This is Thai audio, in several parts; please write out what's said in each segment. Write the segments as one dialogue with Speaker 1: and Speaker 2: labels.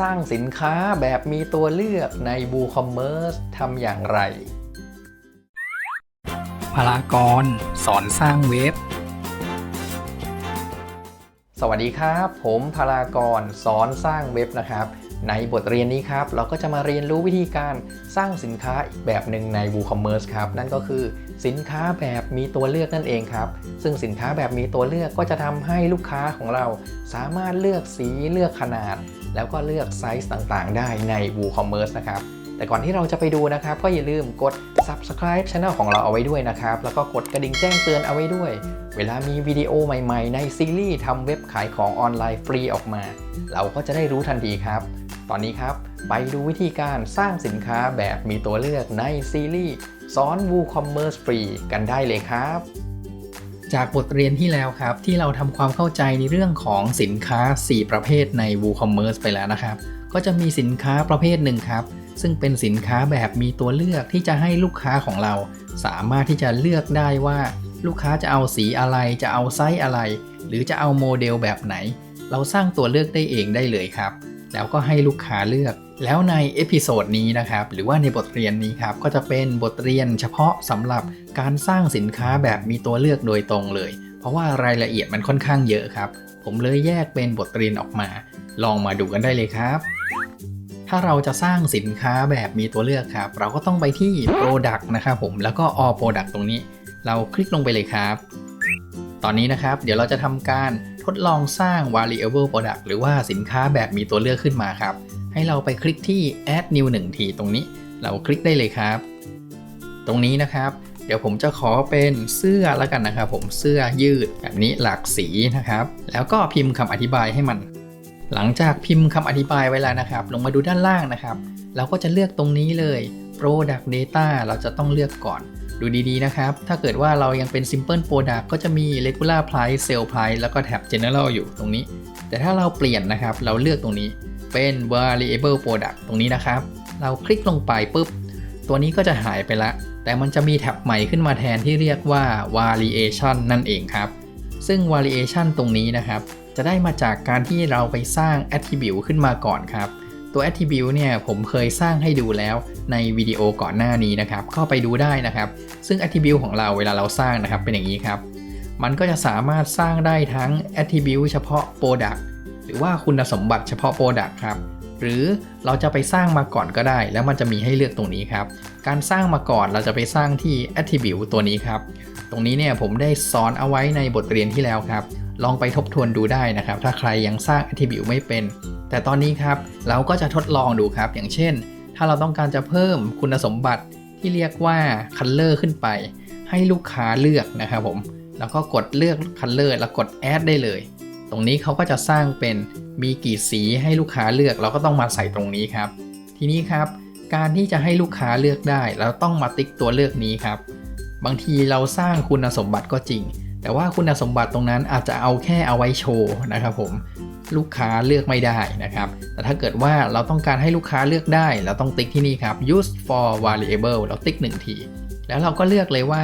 Speaker 1: สร้างสินค้าแบบมีตัวเลือกใน WooCommerce ทำอย่างไร
Speaker 2: พลากร สอนสร้างเว็บ
Speaker 1: สวัสดีครับ ผมพารากร สอนสร้างเว็บนะครับ ในบทเรียนนี้ครับ เราก็จะมาเรียนรู้วิธีการสร้างสินค้าอีกแบบหนึ่งใน WooCommerce ครับ นั่นก็คือสินค้าแบบมีตัวเลือกนั่นเองครับ ซึ่งสินค้าแบบมีตัวเลือกก็จะทำให้ลูกค้าของเราสามารถเลือกสีเลือกขนาด แล้วก็เลือกไซส์ต่างๆ ได้ใน WooCommerce นะครับแต่ก่อนที่เราจะไปดูนะครับ ก็อย่าลืมกด subscribe channel ของเราเอาไว้ด้วยนะครับ แล้วก็กดกระดิ่งแจ้งเตือนเอาไว้ด้วย เวลามีวิดีโอใหม่ๆ ในซีรีส์ทำเว็บขายของออนไลน์ฟรีออกมา เราก็จะได้รู้ทันทีครับ ตอนนี้ครับ ไปดูวิธีการสร้างสินค้าแบบมีตัวเลือกในซีรีส์สอน WooCommerce ฟรีกันได้เลยครับ
Speaker 2: จากบทเรียนที่แล้วครับ ที่เราทำความเข้าใจในเรื่องของสินค้า 4 ประเภทใน WooCommerce ไปแล้วนะครับ ก็จะมีสินค้าประเภทหนึ่งครับ ซึ่งเป็นสินค้าแบบมีตัวเลือกที่จะให้ลูกค้าของเรา สามารถที่จะเลือกได้ว่า ลูกค้าจะเอาสีอะไรจะเอาไซส์อะไร หรือจะเอาโมเดลแบบไหน เราสร้างตัวเลือกได้เองได้เลยครับ แล้วก็ให้ลูกค้าเลือก แล้วในเอพิโซดนี้นะครับ หรือว่าในบทเรียนนี้ครับ ก็จะเป็นบทเรียนเฉพาะสำหรับการสร้างสินค้าแบบมีตัวเลือกโดยตรงเลย เพราะว่ารายละเอียดมันค่อนข้างเยอะครับ ผมเลยแยกเป็นบทเรียนออกมา ลองมาดูกันได้เลยครับ ถ้าเราจะสร้างสินค้าแบบมีตัวเลือกครับ เราก็ต้องไปที่ Product นะครับผม แล้วก็ All Product ตรงนี้ เราคลิกลงไปเลยครับ ตอนนี้นะครับ เดี๋ยวเราจะทำการ ดลองสร้าง variable product หรือว่าสินค้าแบบมีตัวเลือกขึ้นมาครับ ให้เราไปคลิกที่ add new 1 ทีตรงนี้ เราคลิกได้เลยครับ ตรงนี้นะครับ เดี๋ยวผมจะขอเป็นเสื้อแล้วกันนะครับ ผมเสื้อยืดแบบนี้หลากสีนะครับ แล้วก็พิมพ์คำอธิบายให้มัน หลังจากพิมพ์คำอธิบายไว้แล้วนะครับ ลงมาดูด้านล่างนะครับ เราก็จะเลือกตรงนี้เลย product data เราจะต้องเลือกก่อน ดูดีๆนะครับ ถ้าเกิดว่าเรายังเป็น simple product ก็จะมี regular price sale price แล้วก็แท็บ general อยู่ตรงนี้ แต่ถ้าเราเปลี่ยนนะครับ เราเลือกตรงนี้เป็น variable product ตรงนี้นะครับ เราคลิกลงไปปุ๊บ ตัวนี้ก็จะหายไปละ แต่มันจะมีแท็บใหม่ขึ้นมาแทนที่เรียกว่า variation นั่นเองครับ ซึ่ง variation ตรงนี้นะครับ จะได้มาจากการที่เราไปสร้าง attribute ขึ้นมาก่อนครับ ตัว attribute เนี่ยผมเคยสร้างให้ดูแล้ว ในวิดีโอก่อนหน้านี้นะครับ ก็ไปดูได้นะครับ ซึ่ง attribute ของเราเวลาเราสร้างนะครับเป็นอย่างนี้ครับ มันก็จะสามารถสร้างได้ทั้ง attribute เฉพาะ product หรือว่าคุณสมบัติเฉพาะ product ครับ หรือเราจะไปสร้างมาก่อนก็ได้ แล้วมันจะมีให้เลือกตรงนี้ครับ การสร้างมาก่อนเราจะไปสร้างที่ attribute ตัวนี้ครับ ตรงนี้เนี่ยผมได้สอนเอาไว้ในบทเรียนที่แล้วครับ ลองไปทบทวนดูได้นะครับ ถ้าใครยังสร้าง attribute ไม่เป็น แต่ตอนนี้ครับเราก็จะทดลองดูครับ อย่างเช่น ถ้าเราต้องการจะเพิ่มคุณสมบัติที่เรียกว่า color ขึ้นไป ให้ลูกค้าเลือกนะครับผม แล้วก็กดเลือก color แล้วกด add ได้เลย ตรงนี้เขาก็จะสร้างเป็นมีกี่สีให้ลูกค้าเลือก เราก็ต้องมาใส่ตรงนี้ครับ ทีนี้ครับการที่จะให้ลูกค้าเลือกได้เราต้องมาติ๊กตัวเลือกนี้ครับ บางทีเราสร้างคุณสมบัติก็จริง แต่ว่าคุณสมบัติตรงนั้นอาจจะเอาแค่เอาไว้โชว์นะครับผม ลูกค้าเลือกไม่ได้นะครับ แต่ถ้าเกิดว่าเราต้องการให้ลูกค้าเลือกได้ เราต้องติ๊กที่นี่ครับ use for variable เราติ๊ก1ที แล้วเราก็เลือกเลยว่า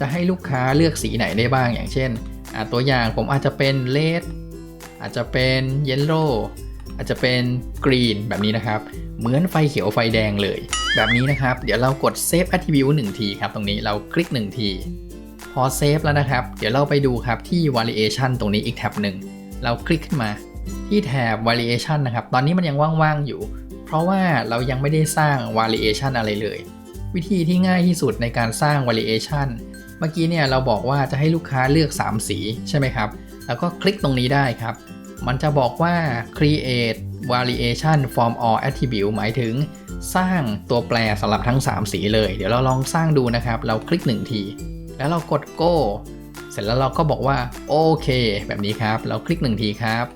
Speaker 2: จะให้ลูกค้าเลือกสีไหนได้บ้าง อย่างเช่น ตัวอย่างผมอาจจะเป็น red อาจจะเป็น yellow อาจจะเป็น green แบบนี้นะครับ เหมือนไฟเขียวไฟแดงเลย แบบนี้นะครับ เดี๋ยวเรากด save attribute 1ทีครับ ตรงนี้เราคลิก 1 ที พอเซฟแล้วนะครับ เดี๋ยวเราไปดูครับที่ variation ตรงนี้อีกแท็บหนึ่ง เราคลิกขึ้นมา ที่แถบ variation นะครับ ตอนนี้มันยังว่างๆอยู่ เพราะว่าเรายังไม่ได้สร้าง variation อะไรเลย วิธีที่ง่ายที่สุดในการสร้าง variation เมื่อกี้เนี่ยเราบอกว่าจะให้ลูกค้าเลือก 3 สีใช่ไหมครับ แล้วก็คลิกตรงนี้ได้ครับ มันจะบอกว่า create variation from all attribute หมายถึงสร้างตัวแปรสำหรับทั้ง 3 สีเลย เดี๋ยวเราลองสร้างดูนะครับ เราคลิก 1 ที แล้วเรากด go เสร็จแล้วเราก็บอกว่าโอเค แบบนี้ครับ เราคลิก 1 ทีครับ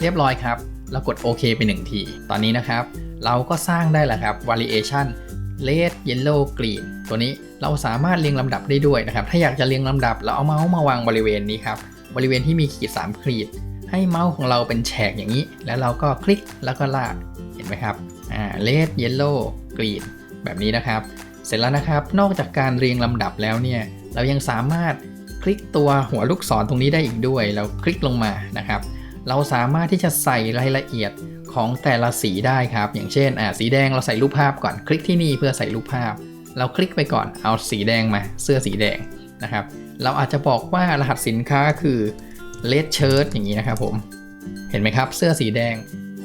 Speaker 2: เรียบร้อยครับ เรากดโอเคไป1ที ตอนนี้นะครับ เราก็สร้างได้แล้วครับ variation red yellow green ตัวนี้เราสามารถเรียงลำดับได้ด้วยนะครับ ถ้าอยากจะเรียงลำดับ เราเอาเมาส์มาวางบริเวณนี้ครับ บริเวณที่มีขีด3ขีด ให้เมาส์ของเราเป็นแฉกอย่างนี้ แล้วเราก็คลิกแล้วก็ลาก เห็นไหมครับ อ่า red yellow green แบบนี้นะครับ เสร็จแล้วนะครับ นอกจากการเรียงลำดับแล้วเนี่ย เรายังสามารถคลิกตัวหัวลูกศรตรงนี้ได้อีกด้วยเราคลิกลงมานะครับ เราสามารถที่จะใส่รายละเอียดของแต่ละสีได้ครับ อย่างเช่นอ่าสีแดงเราใส่รูปภาพก่อนคลิกที่นี่เพื่อใส่รูปภาพ เราคลิกไปก่อนเอาสีแดงมา เสื้อสีแดงนะครับ เราอาจจะบอกว่ารหัสสินค้าคือ red shirt อย่างนี้นะครับผมเห็นไหมครับ เสื้อสีแดง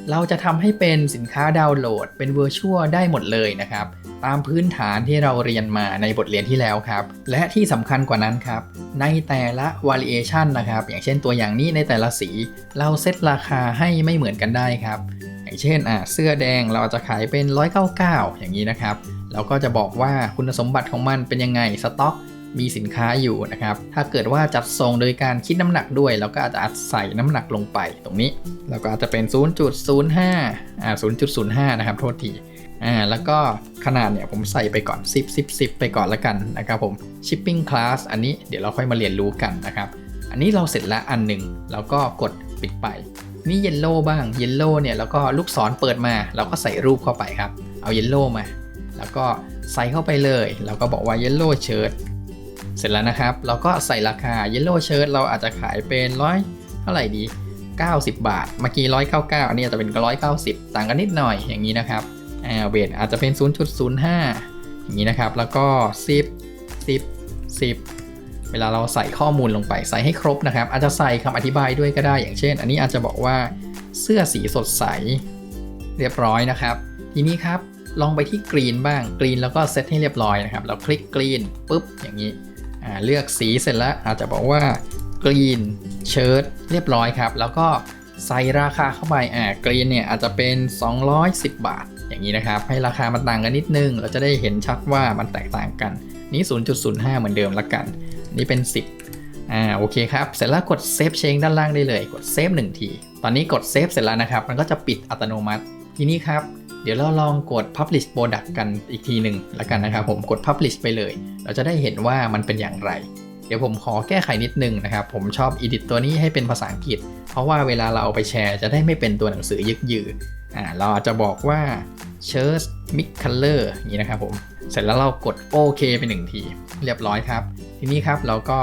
Speaker 2: เราจะทำให้เป็นสินค้าดาวน์โหลด เป็น Virtual ได้หมดเลยนะครับ ตามพื้นฐานที่เราเรียนมาในบทเรียนที่แล้วครับ และที่สำคัญกว่านั้นครับ ในแต่ละ variation นะครับ อย่างเช่นตัวอย่างนี้ในแต่ละสี เราเซตราคาให้ไม่เหมือนกันได้ครับ อย่างเช่นอะเสื้อแดงเราจจะขายเป็น 199 อย่างนี้นะครับ เราก็จะบอกว่าคุณสมบัติของมันเป็นยังไงสต็อก มีสินค้าอยู่นะครับ ถ้าเกิดว่าจัดส่งโดยการคิดน้ำหนักด้วย เราก็อาจจะใส่น้ำหนักลงไปตรงนี้เราก็อาจจะเป็น 0.05อ่า0.05 นะครับ โทษทีอ่าแล้วก็ขนาดเนี่ยผมใส่ไปก่อน 10 10 10 ไปก่อนละกันนะครับผม shipping class อันนี้เดี๋ยวเราค่อยมาเรียนรู้กันนะครับ อันนี้เราเสร็จแล้วอันหนึ่งแล้วก็กดปิดไป นี่เยลโล่บ้างเยลโล่เนี่ยแล้วก็ลูกศรเปิดมา เราก็ใส่รูปเข้าไปครับ เอาเยลโล่มา แล้วก็ใส่เข้าไปเลย แล้วก็บอกว่าเยลโล่เชิ้ต เสร็จแล้วนะครับ เราก็ใส่ราคา Yellow Shirt เราอาจจะขายเป็นร้อยเท่าไหร่ดี 90 บาท เมื่อกี้ 199 อันนี้อาจจะเป็น 190 ต่างกันนิดหน่อยอย่างนี้นะครับอ่าเวทอาจจะเป็น 0.05 อย่างนี้นะครับ แล้วก็ 10 10 10เวลาเราใส่ข้อมูลลงไปใส่ให้ครบนะครับ อาจจะใส่คำอธิบายด้วยก็ได้ อย่างเช่น อันนี้อาจจะบอกว่าเสื้อสีสดใส เรียบร้อยนะครับ ทีนี้ครับลองไปที่กรีนบ้างกรีนแล้วก็เซตให้เรียบร้อยนะครับ เราคลิกกรีนปุ๊บอย่างนี้ เลือกสีเสร็จแล้วอาจจะบอกว่ากรีนเชิ้ตเรียบร้อยครับ แล้วก็ใส่ราคาเข้าไปอ่ากรีนเนี่ยอาจจะเป็น 210 บาท อย่างนี้นะครับ ให้ราคามันต่างกันนิดนึง เราจะได้เห็นชัดว่ามันแตกต่างกัน นี่0.05 เหมือนเดิมละกัน นี่เป็น 10 อ่าโอเคครับ เสร็จแล้วกดเซฟเชงด้านล่างได้เลย กดเซฟหนึ่งที ตอนนี้กดเซฟเสร็จแล้วนะครับ มันก็จะปิดอัตโนมัติ ทีนี้ครับ เดี๋ยวเราลองกด publish product กันอีกทีหนึ่งแล้วกันนะครับผมกด publish ไปเลย เราจะได้เห็นว่ามันเป็นอย่างไร เดี๋ยวผมขอแก้ไขนิดนึงนะครับ ผมชอบ edit ตัวนี้ให้เป็นภาษาอังกฤษ เพราะว่าเวลาเราเอาไปแชร์จะได้ไม่เป็นตัวหนังสือยึกยืออ่าเราอาจจะบอกว่า shirt mix color อย่างนี้นะครับผม เสร็จแล้วเรากดโอเคไปหนึ่งที เรียบร้อยครับ ทีนี้ครับเราก็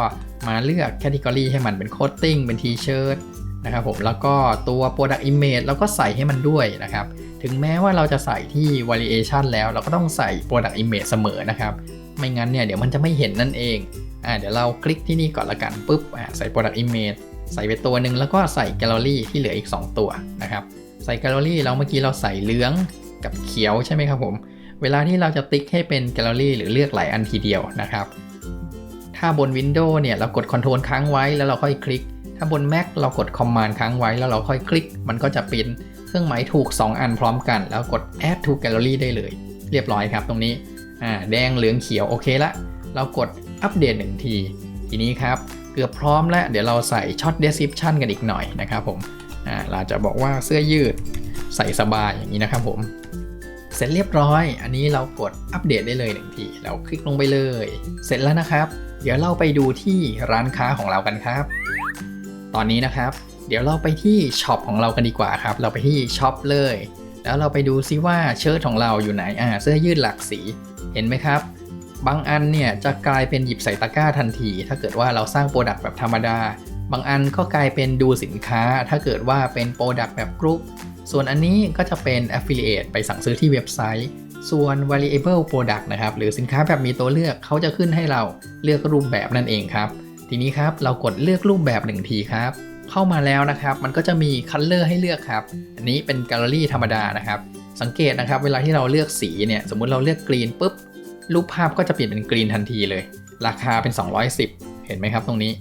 Speaker 2: มาเลือก category ให้มันเป็น coating เป็น t-shirt นะครับผมแล้วก็ตัว product image เราก็ใส่ให้มันด้วยนะครับ ถึงแม้ว่าเราจะใส่ที่ variation แล้วเราก็ต้องใส่ product image เสมอนะครับ ไม่งั้นเนี่ยเดี๋ยวมันจะไม่เห็นนั่นเองอ่าเดี๋ยวเราคลิกที่นี่ก่อนละกันปุ๊บอ่าใส่ product image ใส่ไปตัวหนึ่งแล้วก็ใส่ gallery ที่เหลืออีก 2 ตัวนะครับ ใส่ gallery แล้วเมื่อกี้เราใส่เหลืองกับเขียวใช่ไหมครับผม เวลาที่เราจะติ๊กให้เป็น gallery หรือเลือกหลายอันทีเดียวนะครับ ถ้าบน Windows เนี่ยเรากด Ctrl ค้างไว้แล้วเราค่อยคลิก ถ้าบน Mac เรากด Command ค้างไว้แล้วเราค่อยคลิก มันก็จะเป็น เครื่องหมายถูก 2 อันพร้อมกัน แล้วกด Add to Gallery ได้เลย เรียบร้อยครับตรงนี้อ่าแดงเหลืองเขียวโอเคละ เรากดอัปเดตหนึ่งที ทีนี้ครับ เกือบพร้อมแล้ว เดี๋ยวเราใส่ช็อต description กันอีกหน่อยนะครับผมอ่าเราจะบอกว่าเสื้อยืดใส่สบายอย่างนี้นะครับผม เสร็จเรียบร้อย อันนี้เรากดอัปเดตได้เลยหนึ่งที เราคลิกลงไปเลย เสร็จแล้วนะครับ เดี๋ยวเราไปดูที่ร้านค้าของเรากันครับ ตอนนี้นะครับ เดี๋ยวเราไปที่ช็อปของเรากันดีกว่าครับ เราไปที่ช็อปเลย แล้วเราไปดูซิว่าเชิ้ตของเราอยู่ไหนอ่าเสื้อยืดหลากสี เห็นไหมครับ บางอันเนี่ยจะกลายเป็นหยิบใส่ตะกร้าทันที ถ้าเกิดว่าเราสร้างโปรดักต์แบบธรรมดา บางอันก็กลายเป็นดูสินค้า ถ้าเกิดว่าเป็นโปรดักต์แบบกรุ๊ป ส่วนอันนี้ก็จะเป็น affiliate ไปสั่งซื้อที่เว็บไซต์ ส่วน variable product นะครับ หรือสินค้าแบบมีตัวเลือกเขาจะขึ้นให้เราเลือกรูปแบบนั่นเองครับ ทีนี้ครับเรากดเลือกรูปแบบหนึ่งทีครับ เข้ามาแล้วนะครับ มันก็จะมี color ให้เลือกครับ อันนี้เป็นแกลเลอรี่ธรรมดานะครับ สังเกตนะครับ เวลาที่เราเลือกสีเนี่ย สมมุติเราเลือกกรีนปุ๊บ รูปภาพก็จะเปลี่ยนเป็นกรีนทันทีเลย ราคาเป็น 210 เห็นไหมครับตรงนี้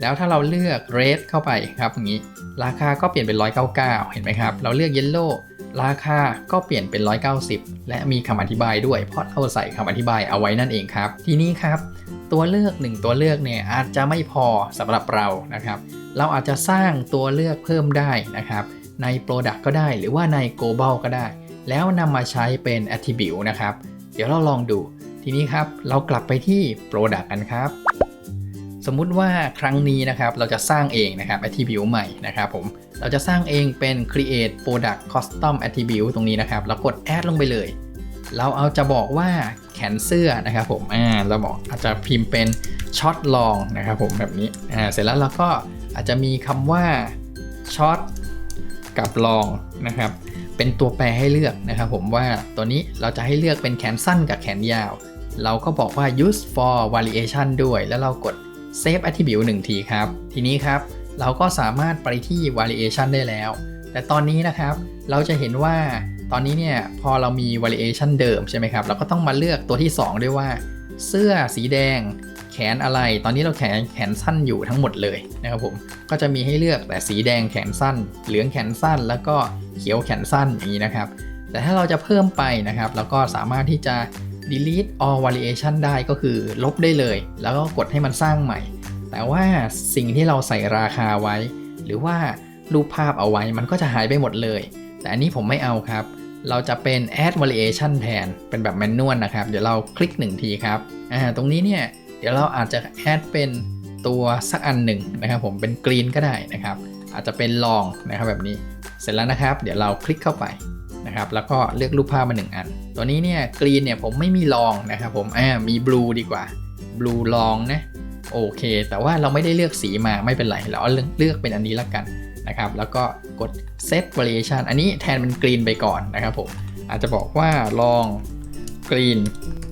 Speaker 2: แล้วถ้าเราเลือก red เข้าไปครับอย่างนี้ ราคาก็เปลี่ยนเป็น 199 เห็นไหมครับ เราเลือก yellow ราคาก็เปลี่ยนเป็น 190 และมีคำอธิบายด้วย เพราะเราใส่คำอธิบายเอาไว้นั่นเองครับ ทีนี้ครับ ตัวเลือกหนึ่งตัวเลือกเนี่ยอาจจะไม่พอสำหรับเรานะครับ เราอาจจะสร้างตัวเลือกเพิ่มได้นะครับใน Product ก็ได้หรือว่าใน Global ก็ได้ แล้วนำมาใช้เป็น Attribute นะครับ เดี๋ยวเราลองดู ทีนี้ครับเรากลับไปที่ Product กันครับ สมมุติว่าครั้งนี้นะครับเราจะสร้างเองนะครับ Attribute ใหม่นะครับผมเราจะสร้างเองเป็น Create Product Custom Attribute ตรงนี้นะครับแล้วกด Add ลงไปเลย เราเอาจะบอกว่าแขนเสื้อนะครับผมอ่าเราบอกอาจจะพิมพ์เป็นช็อตลองนะครับผมแบบนี้อ่าเสร็จแล้วเราก็อาจจะมีคำว่าช็อตกับลองนะครับ เป็นตัวแปรให้เลือกนะครับผมว่าตัวนี้เราจะให้เลือกเป็นแขนสั้นกับแขนยาว เราก็บอกว่า use for variation ด้วย แล้วเรากด save attribute 1ทีครับ ทีนี้ครับเราก็สามารถไปที่ variation ได้แล้ว แต่ตอนนี้นะครับเราจะเห็นว่า ตอนนี้เนี่ยพอเรามี variation เดิมใช่ไหมครับ เราก็ต้องมาเลือกตัวที่ 2 ด้วยว่า เสื้อสีแดงแขนอะไร ตอนนี้เราแขนแขนสั้นอยู่ทั้งหมดเลยนะครับผม ก็จะมีให้เลือกแต่สีแดงแขนสั้น เหลืองแขนสั้น แล้วก็เขียวแขนสั้นอย่างนี้นะครับ แต่ถ้าเราจะเพิ่มไปนะครับ เราก็สามารถที่จะ delete all variation ได้ก็คือลบได้เลย แล้วก็กดให้มันสร้างใหม่ แต่ว่าสิ่งที่เราใส่ราคาไว้ หรือว่ารูปภาพเอาไว้มันก็จะหายไปหมดเลย แต่อันนี้ผมไม่เอาครับ เราจะเป็น add variation แทน เป็นแบบแมนนวลนะครับ เดี๋ยวเราคลิก 1 ทีครับ อ่า ตรงนี้เนี่ย เดี๋ยวเราอาจจะ add เป็นตัวสักอันหนึ่งนะครับ ผม เป็นกรีนก็ได้นะครับ อาจจะเป็นลองนะครับแบบนี้ เสร็จแล้วนะครับ เดี๋ยวเราคลิกเข้าไปนะครับ แล้วก็เลือกรูปภาพมา 1 อัน ตัวนี้เนี่ย กรีนเนี่ยผมไม่มีลองนะครับผม อ่า มีบลูดีกว่า บลูลองนะ โอเค แต่ว่าเราไม่ได้เลือกสีมาไม่เป็นไร เราเอเลือกเป็นอันนี้ละกัน นะครับ แล้วก็กด set variation อันนี้แทนเป็นกรีนไปก่อนนะครับผมอาจจะบอกว่าลองกรีน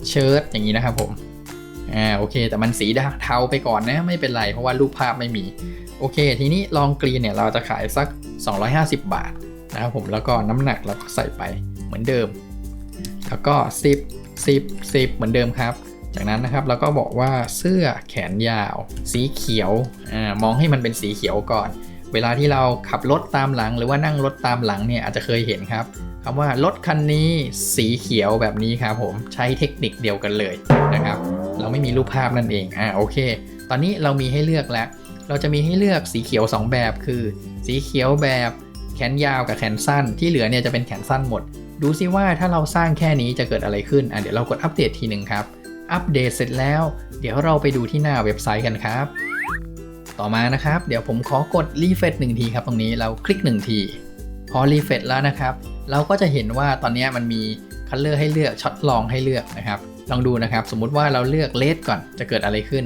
Speaker 2: เชิ้ตอย่างนี้นะครับผมอ่าโอเค แต่มันสีเทาไปก่อนนะไม่เป็นไรเพราะว่ารูปภาพไม่มี โอเค ทีนี้ลองกรีนเนี่ยเราจะขายสัก 250 บาทนะครับผมแล้วก็น้ำหนักเราก็ใส่ไปเหมือนเดิม แล้วก็ 10 10 10 เหมือนเดิมครับ จากนั้นนะครับเราก็บอกว่าเสื้อแขนยาว สีเขียวอ่ามองให้มันเป็นสีเขียวก่อน เวลาที่เราขับรถตามหลัง หรือว่านั่งรถตามหลังเนี่ยอาจจะเคยเห็นครับคำว่ารถคันนี้สีเขียวแบบนี้ครับผมใช้เทคนิคเดียวกันเลยนะครับ เราไม่มีรูปภาพนั่นเองอ่าโอเค ตอนนี้เรามีให้เลือกแล้ว เราจะมีให้เลือกสีเขียว 2 แบบคือ สีเขียวแบบแขนยาวกับแขนสั้น ที่เหลือเนี่ยจะเป็นแขนสั้นหมด ดูซิว่าถ้าเราสร้างแค่นี้จะเกิดอะไรขึ้นอะเดี๋ยวเรากดอัปเดตทีหนึ่งครับอัปเดตเสร็จแล้ว เดี๋ยวเราไปดูที่หน้าเว็บไซต์กันครับ ต่อมานะครับ เดี๋ยวผมขอกดรีเฟรชหนึ่งทีครับตรงนี้เราคลิก1ที พอรีเฟรชแล้วนะครับ เราก็จะเห็นว่าตอนนี้มันมีคัลเลอร์ให้เลือกช็อตลองให้เลือกนะครับ ลองดูนะครับ สมมุติว่าเราเลือกเลสก่อนจะเกิดอะไรขึ้น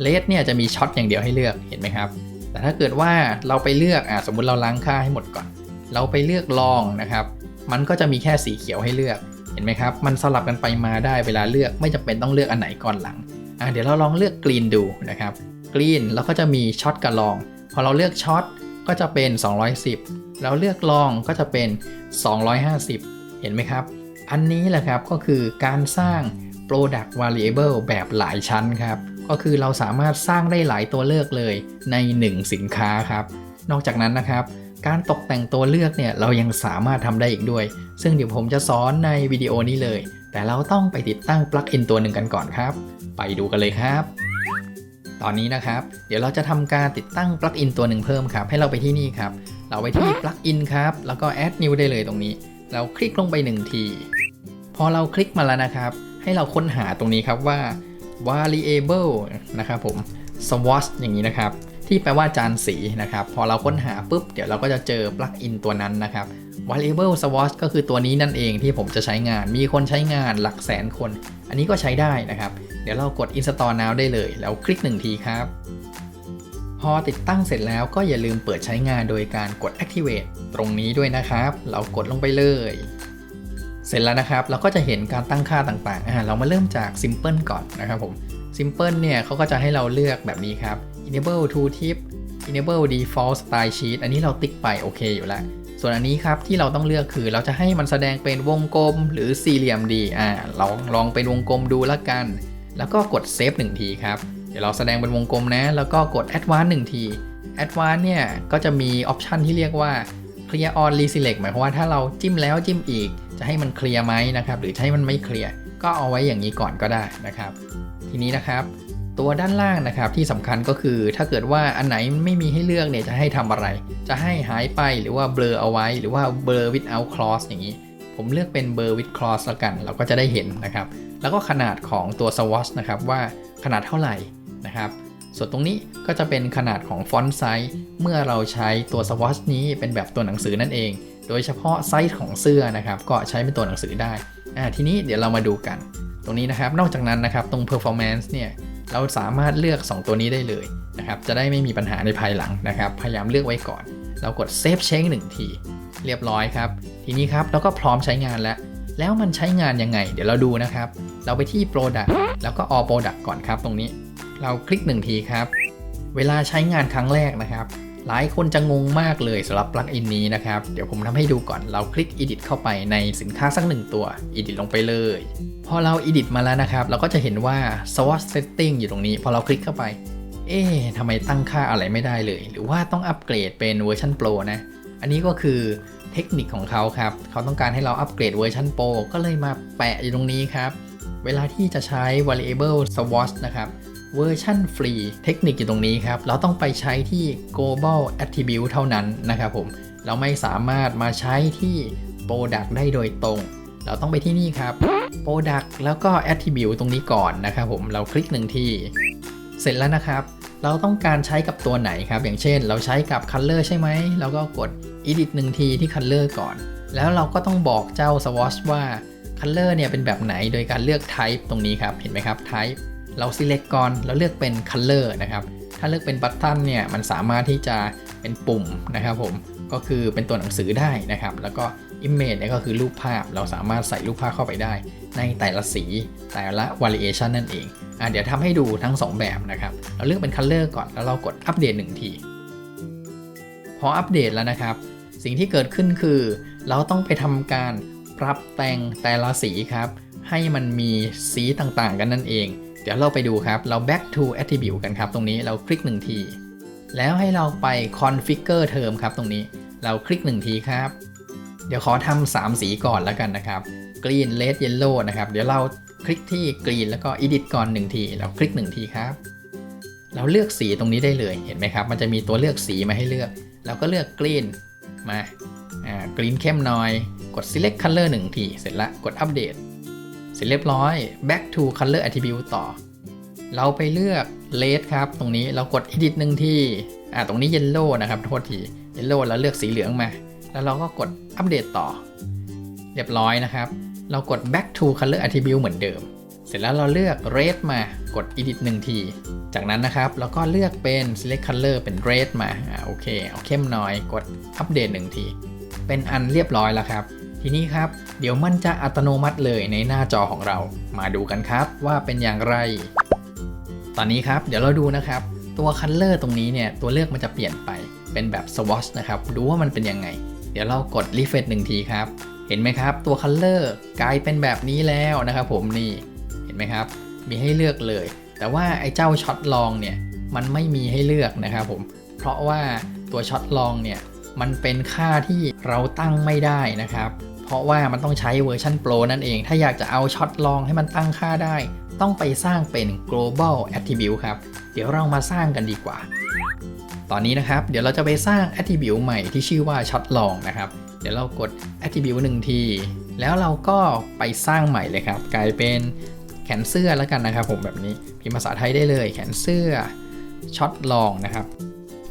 Speaker 2: เลสเนี่ยจะมีช็อตอย่างเดียวให้เลือกเห็นไหมครับ แต่ถ้าเกิดว่าเราไปเลือกอะสมมุติเราล้างค่าให้หมดก่อน เราไปเลือกลองนะครับ มันก็จะมีแค่สีเขียวให้เลือกเห็นไหมครับ มันสลับกันไปมาได้เวลาเลือกไม่จำเป็นต้องเลือกอันไหนก่อนหลังอะเดี๋ยวเราลองเลือกกรีนดูนะครับ กรีนแล้วก็จะมีช็อตกับลอง พอเราเลือกช็อตก็จะเป็น 210เราเลือกลองก็จะเป็น 250 เห็นไหมครับ อันนี้แหละครับก็คือการสร้าง Product Variable แบบหลายชั้นครับ ก็คือเราสามารถสร้างได้หลายตัวเลือกเลยใน 1 สินค้าครับ นอกจากนั้นนะครับ การตกแต่งตัวเลือกเนี่ยเรายังสามารถทำได้อีกด้วย ซึ่งเดี๋ยวผมจะสอนในวิดีโอนี้เลย แต่เราต้องไปติดตั้งปลั๊กอินตัวหนึ่งกันก่อนครับ ไปดูกันเลยครับ ตอนนี้นะครับ เดี๋ยวเราจะทำการติดตั้งปลั๊กอินตัวหนึ่งเพิ่มครับ ให้เราไปที่นี่ครับ เราไปที่ปลั๊กอินครับ แล้วก็ add new ได้เลยตรงนี้ เราคลิกลงไปหนึ่งที พอเราคลิกมาแล้วนะครับ ให้เราค้นหาตรงนี้ครับว่า variable นะครับผม swatch อย่างนี้นะครับ ที่แปลว่าจานสีนะครับ พอเราค้นหาปุ๊บ เดี๋ยวเราก็จะเจอปลั๊กอินตัวนั้นนะครับ variable swatch ก็คือตัวนี้นั่นเองที่ผมจะใช้งาน มีคนใช้งานหลักแสนคน อันนี้ก็ใช้ได้นะครับ เดี๋ยวเรากด install now ได้เลย แล้วคลิก1ทีครับ พอติดตั้งเสร็จแล้วก็อย่าลืมเปิดใช้งานโดยการกด activate ตรงนี้ด้วยนะครับ เรากดลงไปเลย เสร็จแล้วนะครับ เราก็จะเห็นการตั้งค่าต่างๆอ่าเรามาเริ่มจาก simple ก่อนนะครับผม simple เนี่ยเขาก็จะให้เราเลือกแบบนี้ครับ enable to tip enable default style sheet อันนี้เราติ๊กไปโอเคอยู่แล้ว ส่วนอันนี้ครับที่เราต้องเลือกคือเราจะให้มันแสดงเป็นวงกลมหรือสี่เหลี่ยมดีอ่าลองลองเป็นวงกลมดูละกัน แล้วก็กดเซฟหนึ่งทีครับเดี๋ยวเราแสดงเป็นวงกลมนะ แล้วก็กด advance หนึ่งที advance เนี่ยก็จะมีออปชันที่เรียกว่า clear on reselect หมายความว่าถ้าเราจิ้มแล้วจิ้มอีก จะให้มันเคลียร์ไหมนะครับหรือให้มันไม่เคลียร์ก็เอาไว้อย่างนี้ก่อนก็ได้นะครับ ทีนี้นะครับ ตัวด้านล่างนะครับที่สำคัญก็คือถ้าเกิดว่าอันไหนไม่มีให้เลือกเนี่ยจะให้ทำอะไร จะให้หายไปหรือว่าเบลอเอาไว้ หรือว่าเบลอ without cross อย่างนี้ ผมเลือกเป็นเบลอ with cross แล้วกัน เราก็จะได้เห็นนะครับ แล้วก็ขนาดของตัว swatch นะครับว่าขนาดเท่าไหร่นะครับ ส่วนตรงนี้ก็จะเป็นขนาดของฟอนต์ไซส์เมื่อเราใช้ตัว swatch นี้เป็นแบบตัวหนังสือนั่นเอง โดยเฉพาะไซส์ของเสื้อนะครับก็ใช้เป็นตัวหนังสือได้อ่าทีนี้เดี๋ยวเรามาดูกัน ตรงนี้นะครับนอกจากนั้นนะครับตรง performance เนี่ย เราสามารถเลือก 2 ตัวนี้ได้เลยนะครับจะได้ไม่มีปัญหาในภายหลังนะครับ พยายามเลือกไว้ก่อน เรากดเซฟเช็คหนึ่งที เรียบร้อยครับ ทีนี้ครับเราก็พร้อมใช้งานแล้ว แล้วมันใช้งานยังไง เดี๋ยวเราดูนะครับ เราไปที่ Product แล้วก็ All Product ก่อนครับตรงนี้ เราคลิกหนึ่งทีครับ เวลาใช้งานครั้งแรกนะครับ หลายคนจะงงมากเลยสำหรับปลั๊กอินนี้นะครับ เดี๋ยวผมทำให้ดูก่อนเราคลิก Edit เข้าไปในสินค้าสักหนึ่งตัว Edit ลงไปเลย พอเรา Edit มาแล้วนะครับ เราก็จะเห็นว่า Swatch Setting อยู่ตรงนี้ พอเราคลิกเข้าไป เอ๊ะทำไมตั้งค่าอะไรไม่ได้เลย หรือว่าต้องอัปเกรดเป็นเวอร์ชัน Pro นะ อันนี้ก็คือเทคนิคของเขาครับ เขาต้องการให้เราอัปเกรดเวอร์ชัน Pro ก็เลยมาแปะอยู่ตรงนี้ครับ เวลาที่จะใช้ variable swatch นะครับ เวอร์ชันฟรี เทคนิคอยู่ตรงนี้ครับ เราต้องไปใช้ที่ global attribute เท่านั้นนะครับผม เราไม่สามารถมาใช้ที่ product ได้โดยตรง เราต้องไปที่นี่ครับ product แล้วก็ attribute ตรงนี้ก่อนนะครับผม เราคลิกหนึ่งที เสร็จแล้วนะครับ เราต้องการใช้กับตัวไหนครับ อย่างเช่น เราใช้กับ color ใช่ไหม เราก็กด edit หนึ่งทีที่ color ก่อน แล้วเราก็ต้องบอกเจ้า swatch ว่า color เนี่ยเป็นแบบไหน โดยการเลือก type ตรงนี้ครับ เห็นไหมครับ type เรา select ก่อนแล้วเลือกเป็น color นะครับ ถ้าเลือกเป็น button เนี่ยมันสามารถที่จะเป็นปุ่มนะครับผมก็คือเป็นตัวหนังสือได้นะครับ แล้วก็ image เนี่ยก็คือรูปภาพเราสามารถใส่รูปภาพเข้าไปได้ ในแต่ละสีแต่ละ variation นั่นเองอะเดี๋ยวทำให้ดูทั้ง 2 แบบนะครับ เราเลือกเป็น color ก่อนแล้วเรากดอัปเดต1ทีพออัปเดตแล้วนะครับ สิ่งที่เกิดขึ้นคือ เราต้องไปทำการปรับแต่งแต่ละสีครับ ให้มันมีสีต่างๆกันนั่นเอง เดี๋ยวเราไปดูครับ เรา back to attribute กันครับ ตรงนี้เราคลิก1ที แล้วให้เราไป configure term ครับตรงนี้ เราคลิก1ทีครับ เดี๋ยวขอทำ3สีก่อนแล้วกันนะครับ green red yellow นะครับ เดี๋ยวเราคลิกที่ green แล้วก็ edit ก่อน1ที เราคลิก1ทีครับ เราเลือกสีตรงนี้ได้เลย เห็นไหมครับ มันจะมีตัวเลือกสีมาให้เลือก เราก็เลือก green มา อ่า green เข้มหน่อย กด select color 1ที เสร็จล้วกดอัป เสร็จเรียบร้อย back to color attribute ต่อ เราไปเลือก red ครับ ตรงนี้เรากด edit หนึ่งทีอ่าตรงนี้ yellow นะครับโทษที yellow แล้วเลือกสีเหลืองมา แล้วเราก็กดอัปเดตต่อ เรียบร้อยนะครับ เรากด back to color attribute เหมือนเดิม เสร็จแล้วเราเลือก red มากด edit 1ที จากนั้นนะครับเราก็เลือกเป็น select color เป็น red มาอ่าโอเคเอาเข้มหน่อยกดอัปเดต1ที เป็นอันเรียบร้อยแล้วครับ ทีนี้ครับ เดี๋ยวมันจะอัตโนมัติเลยในหน้าจอของเรา มาดูกันครับว่าเป็นอย่างไร ตอนนี้ครับเดี๋ยวเราดูนะครับ ตัวคัลเลอร์ตรงนี้เนี่ยตัวเลือกมันจะเปลี่ยนไปเป็นแบบ swatch นะครับ ดูว่ามันเป็นยังไง เดี๋ยวเรากด refresh หนึ่งทีครับ เห็นไหมครับ ตัวคัลเลอร์กลายเป็นแบบนี้แล้วนะครับผมนี่เห็นไหมครับ มีให้เลือกเลย แต่ว่าไอ้เจ้าช็อตลองเนี่ยมันไม่มีให้เลือกนะครับผม เพราะว่าตัวช็อตลองเนี่ยมันเป็นค่าที่เราตั้งไม่ได้นะครับ เพราะว่ามันต้องใช้เวอร์ชันโปรนั่นเอง ถ้าอยากจะเอาช็อตลองให้มันตั้งค่าได้ ต้องไปสร้างเป็น global attribute ครับ เดี๋ยวเรามาสร้างกันดีกว่า ตอนนี้นะครับ เดี๋ยวเราจะไปสร้าง attribute ใหม่ที่ชื่อว่าช็อตลองนะครับ เดี๋ยวเรากด attribute หนึ่งที แล้วเราก็ไปสร้างใหม่เลยครับ กลายเป็นแขนเสื้อแล้วกันนะครับ ผมแบบนี้ พิมพ์ภาษาไทยได้เลย แขนเสื้อช็อตลองนะครับ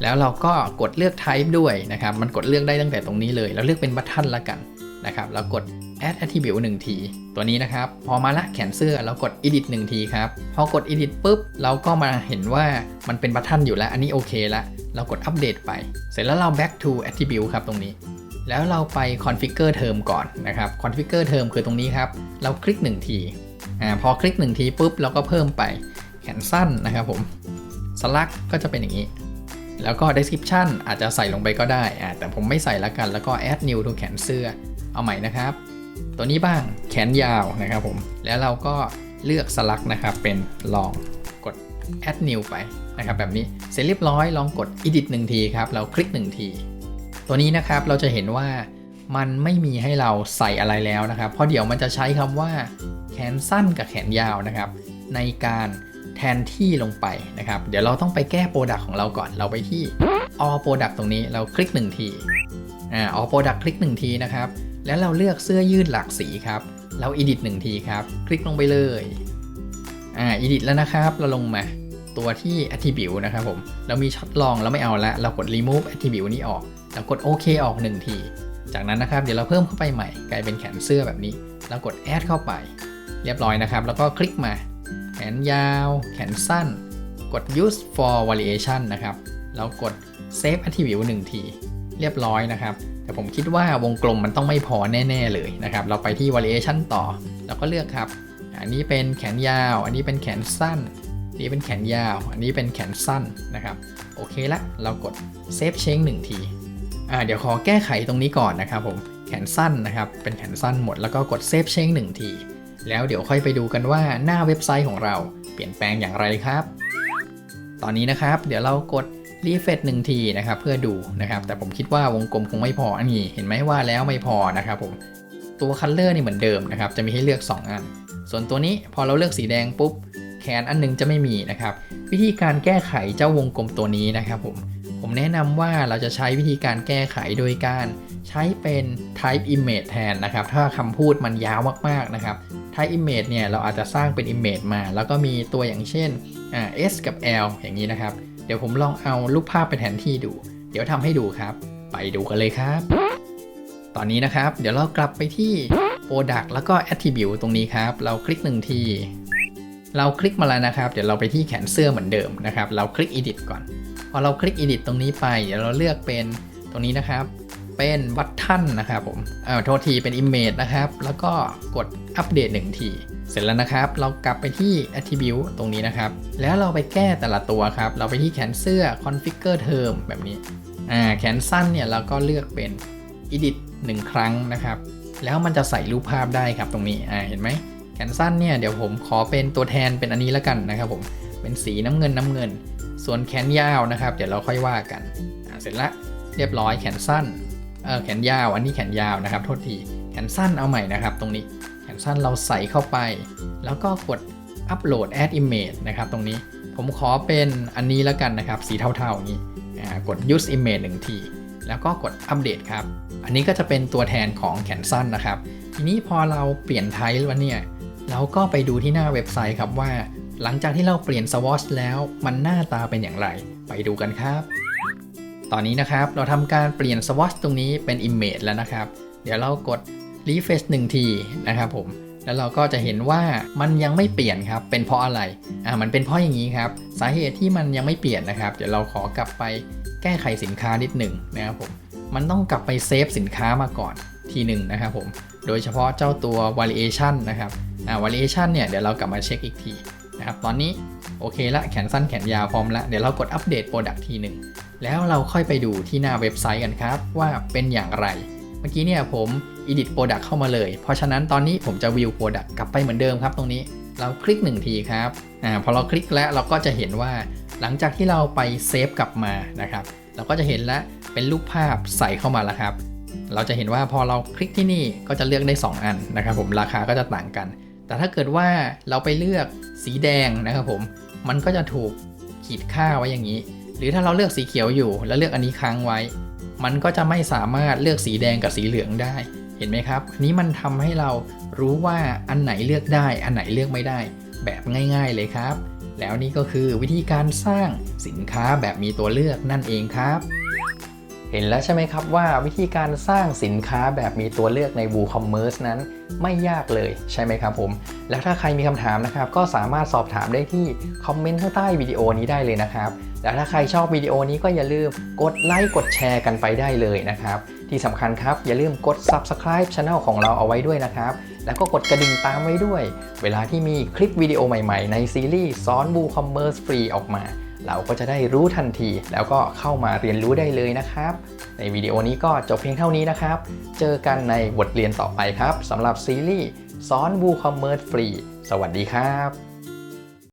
Speaker 2: แล้วเราก็กดเลือก type ด้วยนะครับ มันกดเลือกได้ตั้งแต่ตรงนี้เลย แล้วเลือกเป็นบัตทันละกัน นะครับแล้วกด add attribute 1 ที ตัวนี้นะครับ พอมาละแขนเสื้อเรากด edit 1 ทีครับ พอกด edit ปุ๊บ เราก็มาเห็นว่ามันเป็นบัตทันอยู่แล้ว อันนี้โอเคละ เรากดอัปเดตไป เสร็จแล้วเรา back to attribute ครับตรงนี้ แล้วเราไป configure term ก่อนนะครับ configure term คือตรงนี้ครับ เราคลิก 1 ทีอ่าพอคลิก 1 ทีปุ๊บเราก็เพิ่มไปแขนสั้นนะครับผม slack ก็จะเป็นอย่างนี้แล้วก็ description อาจจะใส่ลงไปก็ได้อ่าแต่ผมไม่ใส่ละกัน แล้วก็ add new to แขนเสื้อ เอาใหม่นะครับ ตัวนี้บ้างแขนยาวนะครับผม แล้วเราก็เลือกสลักนะครับเป็นลองกด add new ไปนะครับแบบนี้เสร็จเรียบร้อยลองกด edit 1 ทีครับ เราคลิก 1 ที ตัวนี้นะครับเราจะเห็นว่ามันไม่มีให้เราใส่อะไรแล้วนะครับ เพราะเดี๋ยวมันจะใช้คำว่า แขนสั้นกับแขนยาวนะครับ ในการแทนที่ลงไปนะครับ เดี๋ยวเราต้องไปแก้โปรดักของเราก่อนเราไปที่ all product ตรงนี้เราคลิก 1 ทีอ่า all product คลิก 1 ทีนะครับ แล้วเราเลือกเสื้อยืดหลากสีครับ เรา edit 1ทีครับ คลิกลงไปเลย อ่า edit แล้วนะครับ เราลงมาตัวที่ attribute นะครับผม เรามีช็อตลองเราไม่เอาละ เรากด remove attribute นี้ออกแล้วกดโอเคออก1ที จากนั้นนะครับ เดี๋ยวเราเพิ่มเข้าไปใหม่ กลายเป็นแขนเสื้อแบบนี้แล้วกด add เข้าไป เรียบร้อยนะครับ แล้วก็คลิกมา แขนยาว แขนสั้น กด use for variation นะครับแล้วกด save attribute 1ที เรียบร้อยนะครับ แต่ผมคิดว่าวงกลมมันต้องไม่พอแน่ ๆ เลยนะครับ เราไปที่ variation ต่อแล้วก็เลือกครับ อันนี้เป็นแขนยาว อันนี้เป็นแขนสั้น อันนี้เป็นแขนยาว อันนี้เป็นแขนสั้นนะครับ โอเคละ เรากด save change หนึ่งที อ่า เดี๋ยวขอแก้ไขตรงนี้ก่อนนะครับผม แขนสั้นนะครับ เป็นแขนสั้นหมด แล้วก็กด save change หนึ่งที แล้วเดี๋ยวค่อยไปดูกันว่าหน้าเว็บไซต์ของเราเปลี่ยนแปลงอย่างไรครับ ตอนนี้นะครับ เดี๋ยวเรากด refresh หนึ่งทีนะครับเพื่อดูนะครับ แต่ผมคิดว่าวงกลมคงไม่พออันนี้เห็นไหมว่าแล้วไม่พอนะครับผมตัว color นี่เหมือนเดิมนะครับจะมีให้เลือก 2 อัน ส่วนตัวนี้พอเราเลือกสีแดงปุ๊บแขนอันหนึงจะไม่มีนะครับ วิธีการแก้ไขเจ้าวงกลมตัวนี้นะครับผมผมแนะนำว่าเราจะใช้วิธีการแก้ไขโดยการใช้เป็น type image แทนนะครับ ถ้าคำพูดมันยาวมากๆนะครับ type image เนี่ยเราอาจจะสร้างเป็น image มา แล้วก็มีตัวอย่างเช่น s กับ l อย่างนี้นะครับ เดี๋ยวผมลองเอารูปภาพเป็นแผนที่ดู เดี๋ยวทำให้ดูครับ ไปดูกันเลยครับ ตอนนี้นะครับ เดี๋ยวเรากลับไปที่ Product แล้วก็ Attribute ตรงนี้ครับ เราคลิกหนึ่งที เราคลิกมาแล้วนะครับ เดี๋ยวเราไปที่แขนเสื้อเหมือนเดิมนะครับ เราคลิก Edit ก่อน พอเราคลิก Edit ตรงนี้ไป เดี๋ยวเราเลือกเป็นตรงนี้นะครับ เป็นวัตทันนะครับผมเอ่าโทษทีเป็น Image นะครับ แล้วก็กดอัปเดตหนึ่งที เสร็จแล้วนะครับ เรากลับไปที่ Attribute ตรงนี้นะครับ แล้วเราไปแก้แต่ละตัวครับ เราไปที่แขนเสื้อ Configure Term แบบนี้ อ่า แขนสั้นเนี่ยเราก็เลือกเป็น edit 1 ครั้งนะครับ แล้วมันจะใส่รูปภาพได้ครับตรงนี้ อ่า เห็นไหม แขนสั้นเนี่ยเดี๋ยวผมขอเป็นตัวแทนเป็นอันนี้แล้วกันนะครับผม เป็นสีน้ำเงินน้ำเงิน ส่วนแขนยาวนะครับ เดี๋ยวเราค่อยว่ากัน อ่า เสร็จละ เรียบร้อยแขนสั้น เออแขนยาว อันนี้แขนยาวนะครับ โทษที แขนสั้นเอาใหม่นะครับ ตรงนี้ นสั้นเราใส่เข้าไป แล้วก็กด upload add image นะครับตรงนี้ผมขอเป็นอันนี้แล้วกันนะครับ สีเทาๆอย่างนี้กด use image หนึ่งที แล้วก็กดอัปเดตครับ อันนี้ก็จะเป็นตัวแทนของแขนสั้นนะครับ ทีนี้พอเราเปลี่ยนไทป์แล้วเนี่ยเราก็ไปดูที่หน้าเว็บไซต์ครับว่า หลังจากที่เราเปลี่ยน swatch แล้วมันหน้าตาเป็นอย่างไร ไปดูกันครับ ตอนนี้นะครับเราทำการเปลี่ยน swatch ตรงนี้เป็น image แล้วนะครับ เดี๋ยวเรากด refresh 1ทีนะครับผมแล้วเราก็จะเห็นว่ามันยังไม่เปลี่ยนครับ เป็นเพราะอะไร อ่า มันเป็นเพราะอย่างนี้ครับ สาเหตุที่มันยังไม่เปลี่ยนนะครับ เดี๋ยวเราขอกลับไปแก้ไขสินค้านิดหนึ่งนะครับผม มันต้องกลับไปเซฟสินค้ามาก่อนทีหนึ่งนะครับผม โดยเฉพาะเจ้าตัว variation นะครับ อ่า variation เนี่ย เดี๋ยวเรากลับมาเช็คอีกทีนะครับ ตอนนี้โอเคละ แขนสั้นแขนยาวพร้อมละ เดี๋ยวเรากดอัปเดต product ทีหนึ่ง แล้วเราค่อยไปดูที่หน้าเว็บไซต์กันครับว่าเป็นอย่างไร เมื่อกี้เนี่ยผม edit product เข้ามาเลย เพราะฉะนั้นตอนนี้ผมจะ view product กลับไปเหมือนเดิมครับตรงนี้ เราคลิก 1 ทีครับอ่าพอเราคลิกแล้วเราก็จะเห็นว่า หลังจากที่เราไปเซฟกลับมานะครับ เราก็จะเห็นแล้วเป็นรูปภาพใส่เข้ามาแล้วครับ เราจะเห็นว่าพอเราคลิกที่นี่ก็จะเลือกได้ 2 อันนะครับ ผมราคาก็จะต่างกัน แต่ถ้าเกิดว่าเราไปเลือกสีแดงนะครับผม มันก็จะถูกขีดค่าไว้อย่างนี้ หรือถ้าเราเลือกสีเขียวอยู่ แล้วเลือกอันนี้ค้างไว้ มันก็จะไม่สามารถเลือกสีแดงกับสีเหลืองได้ เห็นไหมครับอันนี้มันทำให้เรารู้ว่าอันไหนเลือกได้ อันไหนเลือกไม่ได้ แบบง่าย ๆเลยครับ แล้วนี่ก็คือวิธีการสร้างสินค้าแบบมีตัวเลือกนั่นเองครับ
Speaker 1: เห็นแล้วใช่ไหมครับว่าวิธีการสร้างสินค้าแบบมีตัวเลือกใน WooCommerce นั้นไม่ยากเลยใช่ไหมครับผม แล้วถ้าใครมีคำถามนะครับก็สามารถสอบถามได้ที่คอมเมนต์ข้างใต้วิดีโอนี้ได้เลยนะครับ แล้วถ้าใครชอบวิดีโอนี้ก็อย่าลืมกดไลค์กดแชร์กันไปได้เลยนะครับ ที่สำคัญครับอย่าลืมกด Subscribe Channel ของเราเอาไว้ด้วยนะครับ แล้วก็กดกระดิ่งตามไว้ด้วย เวลาที่มีคลิปวิดีโอใหม่ๆ ในซีรีส์สอน WooCommerce ฟรีออกมา เราก็จะได้รู้ทันที แล้วก็เข้ามาเรียนรู้ได้เลยนะครับ ในวิดีโอนี้ก็จบเพียงเท่านี้นะครับ เจอกันในบทเรียนต่อไปครับสำหรับซีรีส์สอน WooCommerce ฟรี สวัสดีครับ